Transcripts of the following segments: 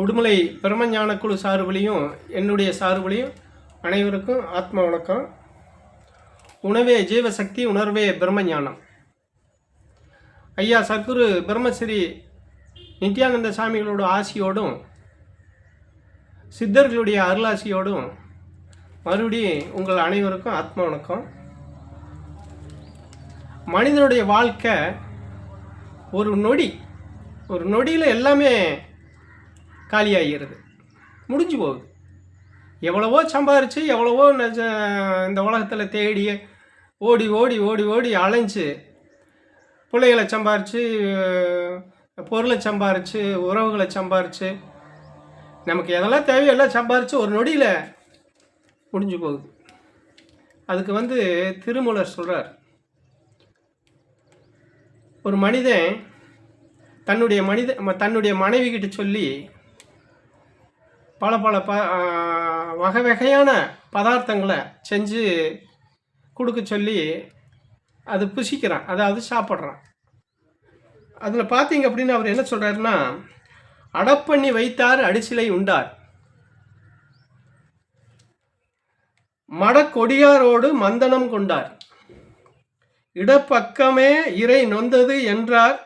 உடுமலை பிரம்மஞான குழு சார்பிலையும் என்னுடைய சார்பிலையும் அனைவருக்கும் ஆத்ம வணக்கம். உணவே ஜீவசக்தி உணர்வே பிரம்மஞானம் ஐயா சத்குரு பிரம்மஸ்ரீ நித்யானந்த சாமிகளோட ஆசியோடும் சித்தர்களுடைய அருளாசியோடும் மறுபடியும் உங்கள் அனைவருக்கும் ஆத்ம வணக்கம். மனிதனுடைய வாழ்க்கை ஒரு நொடி ஒரு நொடியில் எல்லாமே காலியாகிறது. முடிஞ்சு போகுது. எவ்வளவோ சம்பாரித்து எவ்வளவோ இந்த உலகத்தில் தேடி ஓடி ஓடி ஓடி ஓடி அலைஞ்சு பிள்ளைகளை சம்பாரித்து பொருளை சம்பாரித்து உறவுகளை சம்பாரித்து நமக்கு எதெல்லாம் தேவையோ எல்லாம் சம்பாரித்து ஒரு நொடியில் முடிஞ்சு போகுது. அதுக்கு வந்து திருமூலர் சொல்கிறார் ஒரு மனிதன் தன்னுடைய மனித ம- தன்னுடைய மனைவி கிட்ட சொல்லி பல பல ப வகை வகையான பதார்த்தங்களை செஞ்சு கொடுக்க சொல்லி அது புசிக்கிறான். அதாவது சாப்பிட்றான். அதில் பார்த்தீங்க அப்படின்னு அவர் என்ன சொல்கிறாருன்னா அடப்பண்ணி வைத்தார் அடிச்சிலை உண்டார். மடக்கொடியாரோடு மந்தனம் கொண்டார். இடப்பக்கமே இறை நொந்தது என்றார்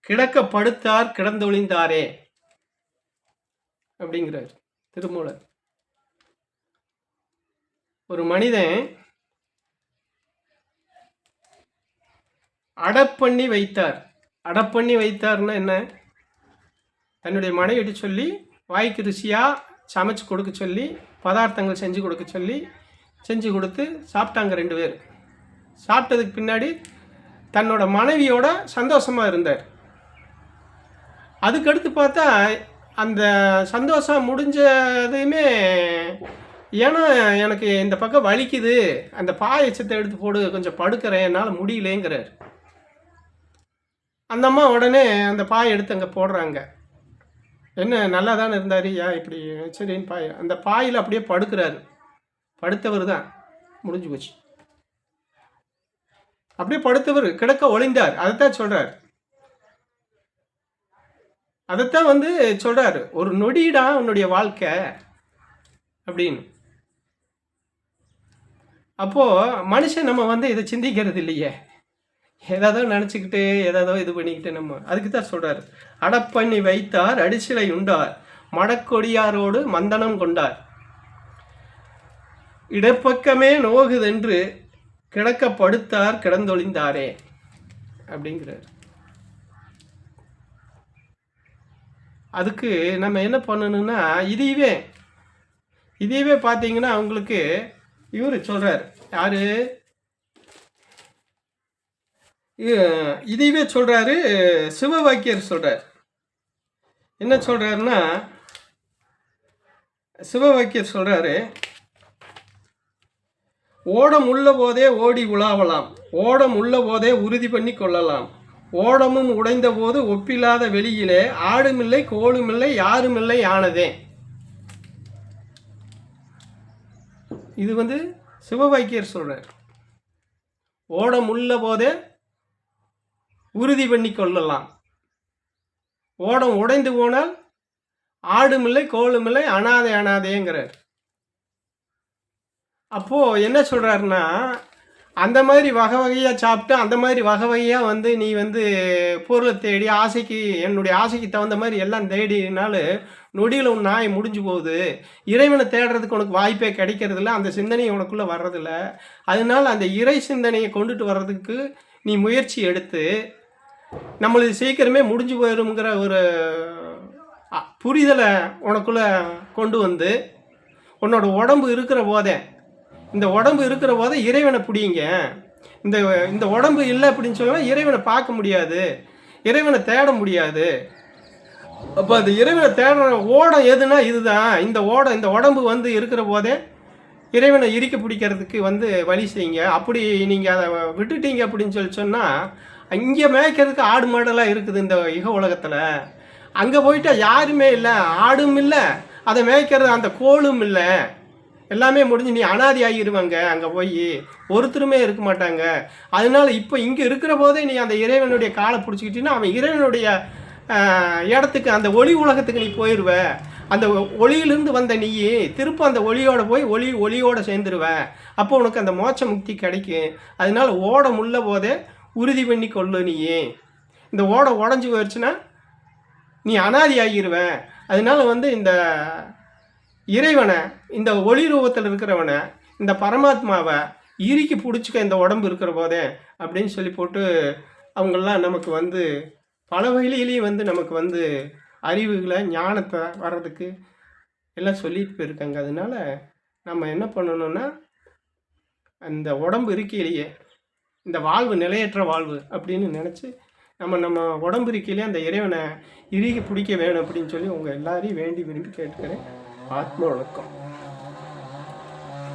கிடக்க படுத்தார் கிடந்தொழிந்தாரே அப்படிங்கிறார். திருமூலர். ஒரு மனிதன் அடப்பண்ணி வைத்தார். அடப்பண்ணி வைத்தார்னா என்ன? தன்னுடைய மனைவிட்டு சொல்லி வாய்க்கு ருசியாக சமைச்சு கொடுக்க சொல்லி பதார்த்தங்கள் செஞ்சு கொடுக்க சொல்லி செஞ்சு கொடுத்து சாப்பிட்டாங்க ரெண்டு பேர். சாப்பிட்டதுக்கு பின்னாடி தன்னோட மனைவியோட சந்தோஷமாக இருந்தார். அதுக்கடுத்து பார்த்தா அந்த சந்தோஷம் முடிஞ்சதையுமே ஏன்னா எனக்கு இந்த பக்கம் வலிக்குது. அந்த பாயச்சத்தை எடுத்து போடு கொஞ்சம் படுக்கிறேன் என்னால் முடியலேங்கிறார். அந்த அம்மா உடனே அந்த பாயை எடுத்து அங்கே போடுறாங்க. என்ன நல்லா தானே இருந்தார்? ஏன் இப்படி சரின்னு பாய் அந்த பாயில் அப்படியே படுக்கிறாரு. படுத்தவர் தான். முடிஞ்சு போச்சு. அப்படியே படுத்தவர் கிடக்க ஒளிந்தார். அதைத்தான் சொல்கிறார் அதைத்தான் வந்து சொல்கிறாரு ஒரு நொடிடா உன்னுடைய வாழ்க்கை அப்படின்னு. அப்போது மனுஷன் நம்ம வந்து இதை சிந்திக்கிறது இல்லையே. ஏதாதோ நினச்சிக்கிட்டு ஏதாதோ இது பண்ணிக்கிட்டு நம்ம அதுக்கு தான் சொல்றாரு. அடப்பண்ணி வைத்தார் அடிசிலை உண்டார் மடக்கொடியாரோடு மந்தனம் கொண்டார். இடப்பக்கமே நோகுதென்று கிடக்க படுத்தார் கிடந்தொழிந்தாரே அப்படிங்கிறார். அதுக்கு நம்ம என்ன பண்ணணும்னா இதையவே இதையவே பார்த்தீங்கன்னா அவங்களுக்கு இவர் சொல்கிறார் யார்? இதையவே சொல்கிறாரு சிவவாக்கியர் சொல்கிறார் என்ன சொல்கிறாருன்னா சிவவாக்கியர் சொல்கிறாரு ஓடம் உள்ள போதே ஓடி உலாவலாம். ஓடம் உள்ள போதே உறுதி பண்ணி கொள்ளலாம். ஓடமும் உடைந்தபோது ஒப்பில்லாத வெளியிலே ஆடுமில்லை கோளுமில்லை யாருமில்லை ஆனதே. இது வந்து சிவபாக்கியர் சொல்கிறார் ஓடம் உள்ள போதே உறுதி பண்ணி கொள்ளலாம். ஓடம் உடைந்து போனால் ஆடுமில்லை கோளுமில்லை அனாதை அனாதைங்கிறார். அப்போது என்ன சொல்கிறாருன்னா அந்த மாதிரி வகை வகையாக சாப்பிட்டு அந்த மாதிரி வகை வகையாக வந்து நீ வந்து பொருளை தேடி ஆசைக்கு என்னுடைய ஆசைக்கு தகுந்த மாதிரி எல்லாம் தேடினாலும் நொடியில் உன் நாய் முடிஞ்சு போகுது. இறைவனை தேடுறதுக்கு உனக்கு வாய்ப்பே கிடைக்கிறதில்ல. அந்த சிந்தனை உனக்குள்ளே வர்றதில்ல. அதனால அந்த இறை சிந்தனையை கொண்டுட்டு வர்றதுக்கு நீ முயற்சி எடுத்து நம்மளுக்கு சீக்கிரமே முடிஞ்சு போயிருங்கிற ஒரு புரிதலை உனக்குள்ளே கொண்டு வந்து உன்னோட உடம்பு இருக்கிற போதே இந்த உடம்பு இருக்கிற போதே இறைவனை பிடிங்க. இந்த இந்த உடம்பு இல்லை அப்படின்னு சொன்னால் இறைவனை பார்க்க முடியாது. இறைவனை தேட முடியாது. அப்போ அந்த இறைவனை தேடுற ஓடம் எதுனா இதுதான். இந்த ஓடம் இந்த உடம்பு வந்து இருக்கிற போதே இறைவனை இறுக்க பிடிக்கிறதுக்கு வந்து வழி செய்யுங்க. அப்படி நீங்கள் அதை விட்டுட்டீங்க அப்படின்னு சொல்லி சொன்னால் இங்கே மேய்க்கிறதுக்கு ஆடு மாடெல்லாம் இருக்குது இந்த இக உலகத்தில். அங்கே போயிட்டால் யாருமே இல்லை ஆடும் இல்லை அதை மேய்க்கிறது அந்த கோளும் இல்லை. எல்லாமே முடிஞ்சு நீ அனாதி ஆகிடுவாங்க அங்கே போய் ஒருத்தருமே இருக்க மாட்டாங்க. அதனால இப்போ இங்கே இருக்கிற போதே நீ அந்த இறைவனுடைய காலை பிடிச்சிக்கிட்டின்னா அவன் இறைவனுடைய இடத்துக்கு அந்த ஒளி உலகத்துக்கு நீ போயிடுவ அந்த ஒளியிலிருந்து வந்த நீ திரும்ப அந்த ஒளியோட போய் ஒளி ஒளியோட சேர்ந்துருவ. அப்போ உனக்கு அந்த மோட்ச முக்தி கிடைக்கும். அதனால ஓட முள்ள போதே உறுதி பண்ணி கொள்ளு நீயே. இந்த ஓட உடஞ்சி போயிடுச்சுன்னா நீ அனாதி ஆகிருவ. அதனால வந்து இந்த இறைவனை இந்த ஒளி ரூபத்தில் இருக்கிறவனை இந்த பரமாத்மாவை இறுக்கி பிடிச்சிக்க இந்த உடம்பு இருக்கிற போதே அப்படின்னு சொல்லி போட்டு அவங்கெல்லாம் நமக்கு வந்து பல வகையிலேயே வந்து நமக்கு வந்து அறிவுகளை ஞானத்தை வர்றதுக்கு எல்லாம் சொல்லிட்டு போயிருக்காங்க. அதனால நம்ம என்ன பண்ணணும்னா அந்த உடம்பு இருக்கையிலேயே இந்த வாழ்வு நிலையற்ற வாழ்வு அப்படின்னு நினச்சி நம்ம நம்ம உடம்பு இருக்கையிலே அந்த இறைவனை இறுகி பிடிக்க வேணும் அப்படின்னு சொல்லி உங்கள் எல்லாரையும் வேண்டி விரும்பி கேட்டுக்கிறேன். ஆத்ம வணக்கம்